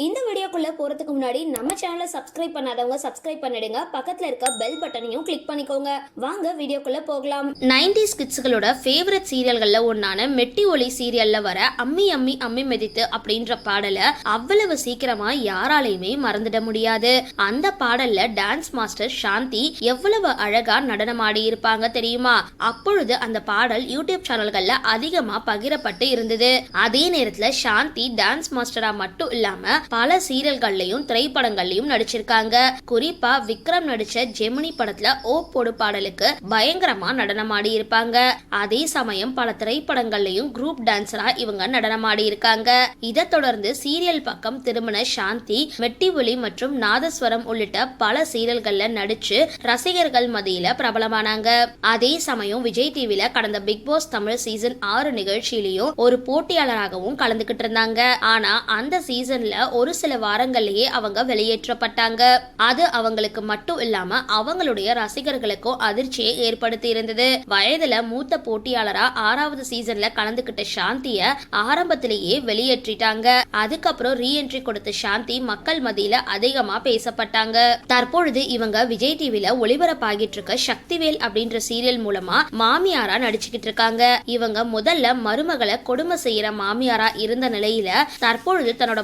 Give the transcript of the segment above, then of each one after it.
இந்த வீடியோக்குள்ள போறதுக்கு முன்னாடி நம்ம சேனலை சப்ஸ்கிரைப் பண்ணாதவங்க சப்ஸ்கிரைப் பண்ணிடுங்க. பக்கத்துல இருக்க பெல் பட்டனையும் கிளிக் பண்ணிக்கோங்க. வாங்க வீடியோக்குள்ள போகலாம். நைன்டிஸ் கிட்ஸுகளோட ஃபேவரட் சீரியல்கள்ல ஒன்னான மெட்டி ஒளி சீரியல்ல வர அம்மி அம்மி அம்மி மெதித்து அப்படின்ற பாடலை அவ்வளவு சீக்கிரமா யாராலையுமே மறந்துட முடியாது. அந்த பாடல்ல டான்ஸ் மாஸ்டர் சாந்தி எவ்வளவு அழகா நடனமாடி இருப்பாங்க தெரியுமா? அப்பொழுது அந்த பாடல் யூடியூப் சேனல்கள்ல அதிகமா பகிரப்பட்டு இருந்தது. அதே நேரத்துல சாந்தி டான்ஸ் மாஸ்டரா மட்டும் இல்லாம பல சீரியல்கள்லயும் திரைப்படங்கள்லயும் நடிச்சிருக்காங்க. குறிப்பா விக்ரம் நடிச்ச ஜெமினி படத்துல ஓ போடு பாடலுக்கு பயங்கரமா நடனமாடி இருப்பாங்க. அதே சமயம் பல திரைப்படங்கள்லயும் குரூப் டான்சரா இவங்க நடனமாடி இருக்காங்க. இதை தொடர்ந்து சீரியல் பக்கம் திரும்பின சாந்தி வெட்டி ஒலி மற்றும் நாதஸ்வரம் உள்ளிட்ட பல சீரியல்கள்ல நடிச்சு ரசிகர்கள் மத்தியில பிரபலமானாங்க. அதே சமயம் விஜய் டிவில கடந்த பிக் பாஸ் தமிழ் சீசன் ஆறு நிகழ்ச்சியிலையும் ஒரு போட்டியாளராகவும் கலந்துகிட்டு இருந்தாங்க. ஆனா அந்த சீசன்ல ஒரு சில வாரங்கள்லேயே அவங்க வெளியேற்றப்பட்டாங்க. அது அவங்களுக்கு மட்டும் இல்லாம அவங்களுடைய ரசிகர்களுக்கும் அதிர்ச்சியை ஏற்படுத்தி இருந்தது. வயதுல மூத்த போட்டியாளரா ஆறாவது சீசன்ல கலந்துகிட்ட சாந்திய ஆரம்பத்திலேயே வெளியேற்றிட்டாங்க. அதுக்கப்புறம் ரீஎன்ட்ரி கொடுத்த சாந்தி மக்கள் மத்தியில அதிகமா பேசப்பட்டாங்க. தற்பொழுது இவங்க விஜய் டிவில ஒளிபரப்பாகிட்டு இருக்க சக்திவேல் அப்படின்ற சீரியல் மூலமா மாமியாரா நடிச்சுக்கிட்டு இருக்காங்க. இவங்க முதல்ல மருமகளை கொடுமை செய்யற மாமியாரா இருந்த நிலையில தற்பொழுது தன்னோட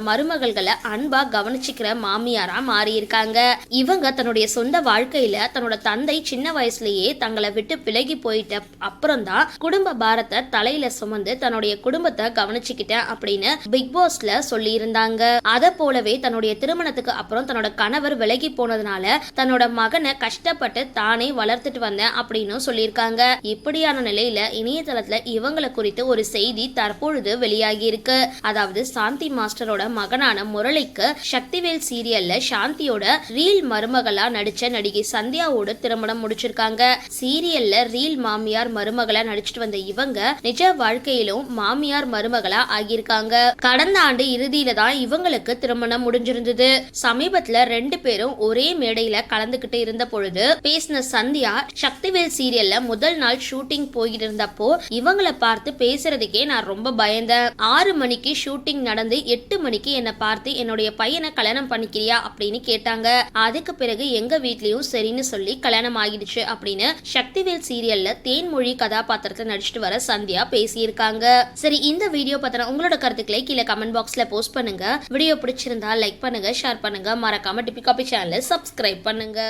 குழந்தைகளை அன்பா கவனிச்சுக்கிற மாமியாரா மாறியிருக்காங்க. இவங்க தன்னுடைய சொந்த வாழ்க்கையில தன்னோட தந்தை சின்ன வயசுலயே தங்களை விட்டு விலகி போயிட்ட அப்புறம் தான் குடும்ப பாரத்தை தலையில சுமந்து தன்னுடைய குடும்பத்தை கவனிச்சுக்கிட்டேன் அப்படின்னு பிக் பாஸ்ல சொல்லி இருந்தாங்க அத போலவே தன்னுடைய திருமணத்துக்கு அப்புறம் தன்னோட கணவர் விலகி போனதுனால தன்னோட மகனை கஷ்டப்பட்டு தானே வளர்த்துட்டு வந்தேன் அப்படின்னு சொல்லியிருக்காங்க. இப்படியான நிலையில இணையதளத்துல இவங்களை குறித்து ஒரு செய்தி தற்பொழுது வெளியாகி இருக்கு அதாவது சாந்தி மாஸ்டரோட மகனான முரளிக்கு சக்திவேல் சீரியல்ல சாந்தியோட ரீல் மருமகளா நடிச்ச நடிகை சந்தியாவோட திருமணம் முடிச்சிருக்காங்க. சீரியல்ல ரீல் மாமியார் மருமகளா நடிச்சிட்டு வந்த இவங்க நிஜ வாழ்க்கையிலும் மாமியார் மருமகளா ஆகியிருக்காங்க. கடந்த ஆண்டு இறுதியில தான் இவங்களுக்கு திருமணம் முடிஞ்சிருந்தது. சமீபத்துல ரெண்டு பேரும் ஒரே மேடையில கலந்துகிட்டு இருந்த பொழுது பேசின சந்தியா சக்திவேல் சீரியல்ல முதல் நாள் ஷூட்டிங் போயிட்டு இருந்தப்போ இவங்கள பார்த்து பேசுறதுக்கே நான் ரொம்ப பயந்தேன். ஆறு மணிக்கு ஷூட்டிங் நடந்து எட்டு மணிக்கு என்னை பார்த்து என்னுடைய பையனை கல்யாணம் பண்ணிக்கிறியா? அப்படின்னு கேட்டாங்க. அதுக்கு பிறகு எங்க வீட்லயும் சரின்னு சொல்லி கல்யாணம் ஆகிடுச்சு அப்படின்னு சக்திவேல் சீரியல்ல தேன்மொழி கதாபாத்திரத்தை நடிச்சிட்டு வர சந்தியா பேசியிருக்காங்க. சரி இந்த வீடியோ பத்தின உங்களோட கருத்துக்களை கீழே கமெண்ட் பாக்ஸ்ல போஸ்ட் பண்ணுங்க. வீடியோ பிடிச்சிருந்தா லைக் பண்ணுங்க ஷேர் பண்ணுங்க. மறக்காம டிபி காபி சேனலை சப்ஸ்கிரைப் பண்ணுங்க.